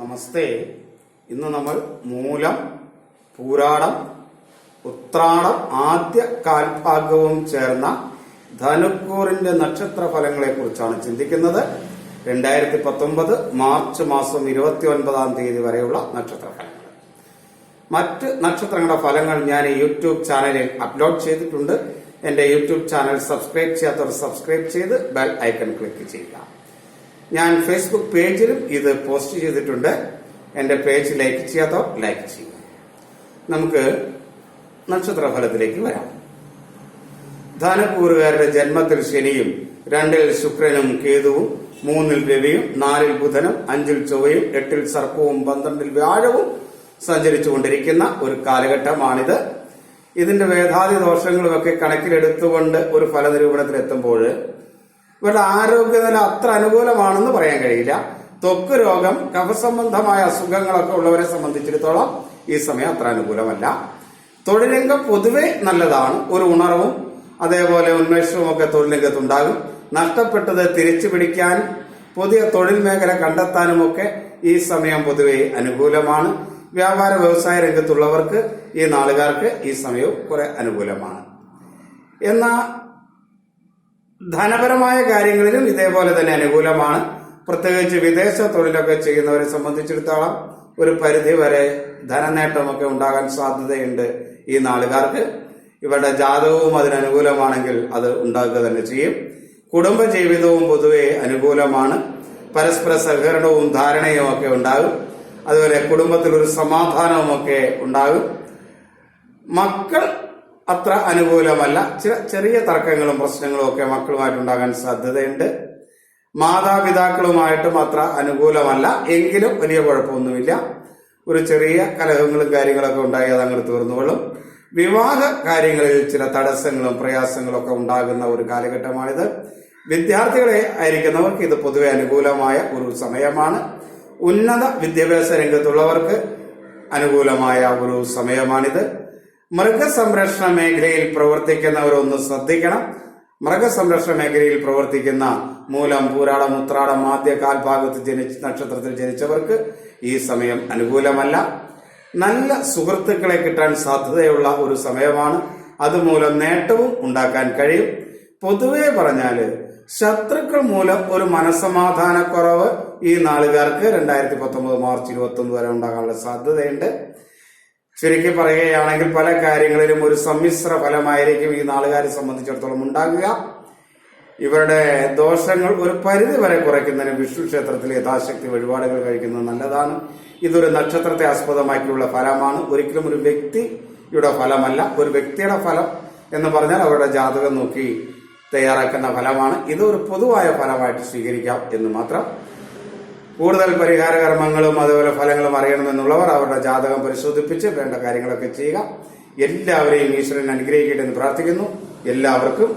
നമസ്തേ. ഇന്ന് നമ്മൾ മൂലം പൂരാടം ഉത്രാടം ആദ്യ കാൽഭാഗവും ചേർന്ന ധനുക്കൂറിന്റെ നക്ഷത്ര ഫലങ്ങളെ കുറിച്ചാണ് ചിന്തിക്കുന്നത്. രണ്ടായിരത്തി പത്തൊമ്പത് മാർച്ച് മാസം ഇരുപത്തി ഒൻപതാം തീയതി വരെയുള്ള നക്ഷത്ര ഫലങ്ങൾ മറ്റ് നക്ഷത്രങ്ങളുടെ ഫലങ്ങൾ ഞാൻ യൂട്യൂബ് ചാനലിൽ അപ്ലോഡ് ചെയ്തിട്ടുണ്ട്. എന്റെ യൂട്യൂബ് ചാനൽ സബ്സ്ക്രൈബ് ചെയ്യാത്തവർ സബ്സ്ക്രൈബ് ചെയ്ത് ബെൽ ഐക്കൺ ക്ലിക്ക് ചെയ്യുക. ഞാൻ ഫേസ്ബുക്ക് പേജിലും ഇത് പോസ്റ്റ് ചെയ്തിട്ടുണ്ട്. എന്റെ പേജ് ലൈക്ക് ചെയ്യാത്തോ ലൈക്ക് ചെയ്യുക. നമുക്ക് നക്ഷത്രഫലത്തിലേക്ക് വരാം. ധനപൂർവുകാരുടെ ജന്മത്തിൽ ശനിയും രണ്ടിൽ ശുക്രനും കേതുവും മൂന്നിൽ രവിയും നാലിൽ ബുധനും അഞ്ചിൽ ചൊവ്വയും എട്ടിൽ സർപ്പവും പന്ത്രണ്ടിൽ വ്യാഴവും സഞ്ചരിച്ചുകൊണ്ടിരിക്കുന്ന ഒരു കാലഘട്ടമാണിത്. ഇതിന്റെ വേദാതി ദോഷങ്ങളുമൊക്കെ കണക്കിലെടുത്തുകൊണ്ട് ഒരു ഫലനിരൂപണത്തിൽ എത്തുമ്പോൾ ഇവരുടെ ആരോഗ്യനില അത്ര അനുകൂലമാണെന്ന് പറയാൻ കഴിയില്ല. ത്വക്ക് രോഗം കഫസംബന്ധമായ അസുഖങ്ങളൊക്കെ ഉള്ളവരെ സംബന്ധിച്ചിടത്തോളം ഈ സമയം അത്ര അനുകൂലമല്ല. തൊഴിലംഗം പൊതുവെ നല്ലതാണ്. ഒരു ഉണർവും അതേപോലെ ഉന്മേഷവും ഒക്കെ തൊഴിലംഗത്ത് ഉണ്ടാകും നഷ്ടപ്പെട്ടത് തിരിച്ചു പിടിക്കാൻ പുതിയ തൊഴിൽ മേഖല കണ്ടെത്താനുമൊക്കെ ഈ സമയം പൊതുവെ അനുകൂലമാണ്. വ്യാപാര വ്യവസായ രംഗത്തുള്ളവർക്ക് ഈ നാളുകാർക്ക് ഈ സമയവും കുറെ അനുകൂലമാണ്. എന്നാൽ ധനപരമായ കാര്യങ്ങളിലും ഇതേപോലെ തന്നെ അനുകൂലമാണ്. പ്രത്യേകിച്ച് വിദേശ തൊഴിലൊക്കെ ചെയ്യുന്നവരെ സംബന്ധിച്ചിടത്തോളം ഒരു പരിധി വരെ ധനനേട്ടമൊക്കെ ഉണ്ടാകാൻ സാധ്യതയുണ്ട് ഈ നാളുകാർക്ക്. ഇവരുടെ ജാതകവും അതിനനുകൂലമാണെങ്കിൽ അത് ഉണ്ടാക്കുക തന്നെ ചെയ്യും. കുടുംബ ജീവിതവും പൊതുവെ അനുകൂലമാണ്. പരസ്പര സഹകരണവും ധാരണയും ഒക്കെ ഉണ്ടാകും. അതുപോലെ കുടുംബത്തിൽ ഒരു സമാധാനവും ഒക്കെ ഉണ്ടാകും. മക്കൾ അത്ര അനുകൂലമല്ല. ചില ചെറിയ തർക്കങ്ങളും പ്രശ്നങ്ങളും ഒക്കെ മക്കളുമായിട്ടുണ്ടാകാൻ സാധ്യതയുണ്ട്. മാതാപിതാക്കളുമായിട്ടും അത്ര അനുകൂലമല്ല. എങ്കിലും വലിയ കുഴപ്പമൊന്നുമില്ല. ഒരു ചെറിയ കലഹങ്ങളും കാര്യങ്ങളൊക്കെ ഉണ്ടായി അത് അങ്ങോട്ട് തീർന്നുകൊള്ളും. വിവാഹ കാര്യങ്ങളിൽ ചില തടസ്സങ്ങളും പ്രയാസങ്ങളും ഒക്കെ ഉണ്ടാകുന്ന ഒരു കാലഘട്ടമാണിത്. വിദ്യാർത്ഥികളെ ആയിരിക്കുന്നവർക്ക് ഇത് പൊതുവെ അനുകൂലമായ ഒരു സമയമാണ്. ഉന്നത വിദ്യാഭ്യാസ രംഗത്തുള്ളവർക്ക് അനുകൂലമായ ഒരു സമയമാണിത്. മൃഗസംരക്ഷണ മേഖലയിൽ പ്രവർത്തിക്കുന്നവരൊന്ന് ശ്രദ്ധിക്കണം. മൃഗസംരക്ഷണ മേഖലയിൽ പ്രവർത്തിക്കുന്ന മൂലം പൂരാടം ഉത്രാടം ആദ്യ കാൽഭാഗത്ത് ജനിച്ച നക്ഷത്രത്തിൽ ജനിച്ചവർക്ക് ഈ സമയം അനുകൂലമല്ല. നല്ല സുഹൃത്തുക്കളെ കിട്ടാൻ സാധ്യതയുള്ള ഒരു സമയമാണ്. അതുമൂലം നേട്ടവും ഉണ്ടാക്കാൻ കഴിയും. പൊതുവെ പറഞ്ഞാൽ ശത്രുക്കൾ മൂലം ഒരു മനസമാധാനക്കുറവ് ഈ നാളുകാർക്ക് രണ്ടായിരത്തി പത്തൊമ്പത് മാർച്ച് ഇരുപത്തൊന്ന് വരെ ഉണ്ടാകാനുള്ള സാധ്യതയുണ്ട്. ചുരുക്കി പറയുകയാണെങ്കിൽ പല കാര്യങ്ങളിലും ഒരു സമ്മിശ്ര ഫലമായിരിക്കും ഈ നാളുകാരെ സംബന്ധിച്ചിടത്തോളം ഉണ്ടാകുക. ഇവരുടെ ദോഷങ്ങൾ ഒരു പരിധി വരെ കുറയ്ക്കുന്നതിന് വിഷ്ണു ക്ഷേത്രത്തിലെ യഥാശക്തി വഴിപാടുകൾ കഴിക്കുന്നത് നല്ലതാണ്. ഇതൊരു നക്ഷത്രത്തെ ആസ്പദമാക്കിയുള്ള ഫലമാണ്. ഒരിക്കലും ഒരു വ്യക്തിയുടെ ഫലമല്ല. ഒരു വ്യക്തിയുടെ ഫലം എന്ന് പറഞ്ഞാൽ അവരുടെ ജാതകം നോക്കി തയ്യാറാക്കുന്ന ഫലമാണ്. ഇത് ഒരു പൊതുവായ ഫലമായിട്ട് സ്വീകരിക്കാം എന്ന് മാത്രം കൂടുതൽ പരിഹാര കർമ്മങ്ങളും അതുപോലെ ഫലങ്ങളും അറിയണമെന്നുള്ളവർ അവരുടെ ജാതകം പരിശോധിപ്പിച്ച് വേണ്ട കാര്യങ്ങളൊക്കെ ചെയ്യുക. എല്ലാവരെയും ഈശ്വരൻ അനുഗ്രഹിക്കട്ടെ എന്ന് പ്രാർത്ഥിക്കുന്നു. എല്ലാവർക്കും